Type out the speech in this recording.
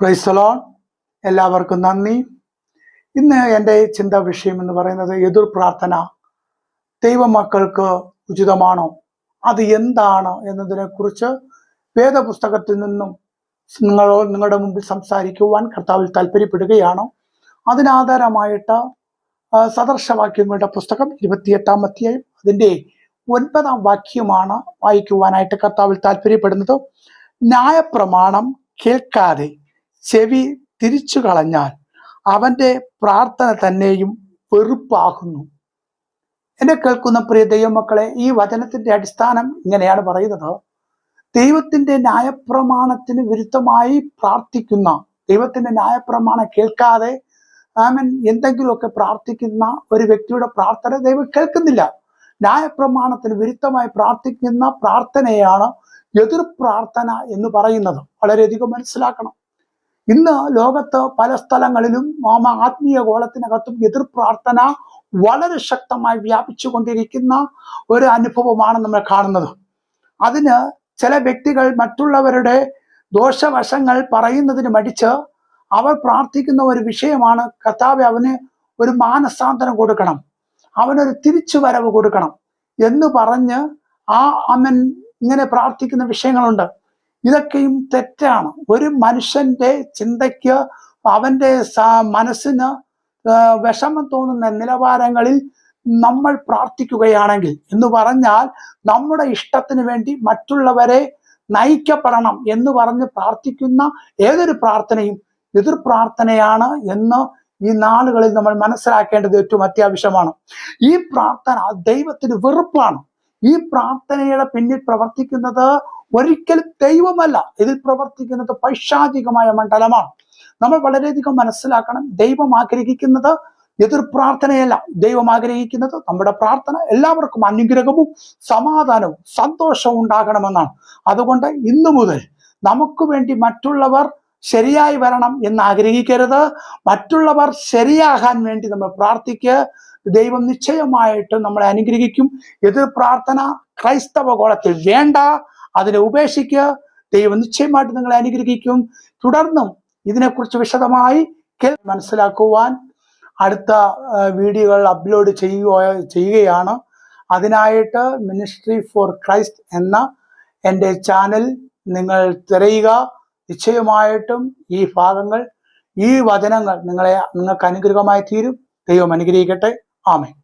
പ്രൈസലോൺ എല്ലാവർക്കും നന്ദി. ഇന്ന് എന്റെ ചിന്ത വിഷയം എന്ന് പറയുന്നത് എതിർ പ്രാർത്ഥന. ദൈവമക്കൾക്ക് ഉചിതമാണോ? അത് എന്താണ് എന്നതിനെക്കുറിച്ച് വേദപുസ്തകത്തിൽ നിന്നും നിങ്ങളോ നിങ്ങളുടെ മുമ്പിൽ സംസാരിക്കുവാൻ കർത്താവിൽ താല്പര്യപ്പെടുകയാണോ അതിനാധാരമായിട്ട് സദർശവാക്യങ്ങളുടെ പുസ്തകം ഇരുപത്തിയെട്ടാം അധ്യായം അതിന്റെ ഒൻപതാം വാക്യമാണ് വായിക്കുവാനായിട്ട് കർത്താവിൽ താല്പര്യപ്പെടുന്നത് ന്യായപ്രമാണം കേൾക്കാതെ ചെവി തിരിച്ചു കളഞ്ഞാൽ അവന്റെ പ്രാർത്ഥന തന്നെയും വെറുപ്പാകുന്നു. എന്നെ കേൾക്കുന്ന പ്രിയ ദൈവമക്കളെ ഈ വചനത്തിന്റെ അടിസ്ഥാനം ഇങ്ങനെയാണ് പറയുന്നത്. ദൈവത്തിന്റെ ന്യായപ്രമാണത്തിന് വിരുദ്ധമായി പ്രാർത്ഥിക്കുന്ന ദൈവത്തിന്റെ ന്യായപ്രമാണം കേൾക്കാതെ ആമൻ എന്തെങ്കിലുമൊക്കെ പ്രാർത്ഥിക്കുന്ന ഒരു വ്യക്തിയുടെ പ്രാർത്ഥന ദൈവം കേൾക്കുന്നില്ല. ന്യായപ്രമാണത്തിന് വിരുദ്ധമായി പ്രാർത്ഥിക്കുന്ന പ്രാർത്ഥനയാണ് എതിർ പ്രാർത്ഥന എന്ന് പറയുന്നത്. വളരെയധികം മനസ്സിലാക്കണം. ഇന്ന് ലോകത്ത് പല സ്ഥലങ്ങളിലും മാമ ആത്മീയ ഗോളത്തിനകത്തും എതിർ പ്രാർത്ഥന വളരെ ശക്തമായി വ്യാപിച്ചു കൊണ്ടിരിക്കുന്ന ഒരു അനുഭവമാണ് നമ്മൾ കാണുന്നത്. അതിന് ചില വ്യക്തികൾ മറ്റുള്ളവരുടെ ദോഷവശങ്ങൾ പറയുന്നതിന് മടിച്ച് അവർ പ്രാർത്ഥിക്കുന്ന ഒരു വിഷയമാണ് കർത്താവ് അവന് ഒരു മാനസാന്തരം കൊടുക്കണം. അവനൊരു തിരിച്ചു വരവ് കൊടുക്കണം എന്ന് പറഞ്ഞ് ആ അമ്മൻ ഇങ്ങനെ പ്രാർത്ഥിക്കുന്ന വിഷയങ്ങളുണ്ട്. ഇതൊക്കെയും തെറ്റാണ്. ഒരു മനുഷ്യന്റെ ചിന്തയ്ക്ക് അവന്റെ മനസ്സിന് വിഷമം തോന്നുന്ന നിലവാരങ്ങളിൽ നമ്മൾ പ്രാർത്ഥിക്കുകയാണെങ്കിൽ എന്ന് പറഞ്ഞാൽ നമ്മുടെ ഇഷ്ടത്തിന് വേണ്ടി മറ്റുള്ളവരെ നയിക്കപ്പെടണം എന്ന് പറഞ്ഞ് പ്രാർത്ഥിക്കുന്ന ഏതൊരു പ്രാർത്ഥനയും എതിർ പ്രാർത്ഥനയാണ് എന്ന് ഈ നാളുകളിൽ നമ്മൾ മനസ്സിലാക്കേണ്ടത് ഏറ്റവും അത്യാവശ്യമാണ്. ഈ പ്രാർത്ഥന ദൈവത്തിന് വെറുപ്പാണ്. ഈ പ്രാർത്ഥനയുടെ പിന്നിൽ പ്രവർത്തിക്കുന്നത് ഒരിക്കലും ദൈവമല്ല. ഇതിൽ പ്രവർത്തിക്കുന്നത് പൈശാചികമായ മണ്ഡലമാണ്. നമ്മൾ വളരെയധികം മനസ്സിലാക്കണം. ദൈവം ആഗ്രഹിക്കുന്നത് എതിർ പ്രാർത്ഥനയല്ല. ദൈവം ആഗ്രഹിക്കുന്നത് നമ്മുടെ പ്രാർത്ഥന എല്ലാവർക്കും അനുഗ്രഹവും സമാധാനവും സന്തോഷവും ഉണ്ടാകണമെന്നാണ്. അതുകൊണ്ട് ഇന്നു മുതൽ നമുക്ക് വേണ്ടി മറ്റുള്ളവർ ശരിയായി വരണം എന്ന് ആഗ്രഹിക്കരുത്. മറ്റുള്ളവർ ശരിയാകാൻ വേണ്ടി നമ്മൾ പ്രാർത്ഥിക്കുക. ദൈവം നിശ്ചയമായിട്ട് നമ്മളെ അനുഗ്രഹിക്കും. എതിർ പ്രാർത്ഥന ക്രൈസ്തവ കോളത്തിൽ വേണ്ട. അതിനെ ഉപേക്ഷിക്കുക. ദൈവം നിശ്ചയമായിട്ട് നിങ്ങളെ അനുഗ്രഹിക്കും. തുടർന്നും ഇതിനെക്കുറിച്ച് വിശദമായി കേൾ മനസ്സിലാക്കുവാൻ അടുത്ത വീഡിയോകൾ അപ്ലോഡ് ചെയ്യുക ചെയ്യുകയാണ്. അതിനായിട്ട് മിനിസ്ട്രി ഫോർ ക്രൈസ്റ്റ് എന്ന എന്റെ ചാനൽ നിങ്ങൾ തിരയുക. നിശ്ചയമായിട്ടും ഈ ഭാഗങ്ങൾ ഈ വചനങ്ങൾ നിങ്ങളെ നിങ്ങൾക്ക് അനുഗ്രഹമായി തീരും. ദൈവം അനുഗ്രഹിക്കട്ടെ. Amém.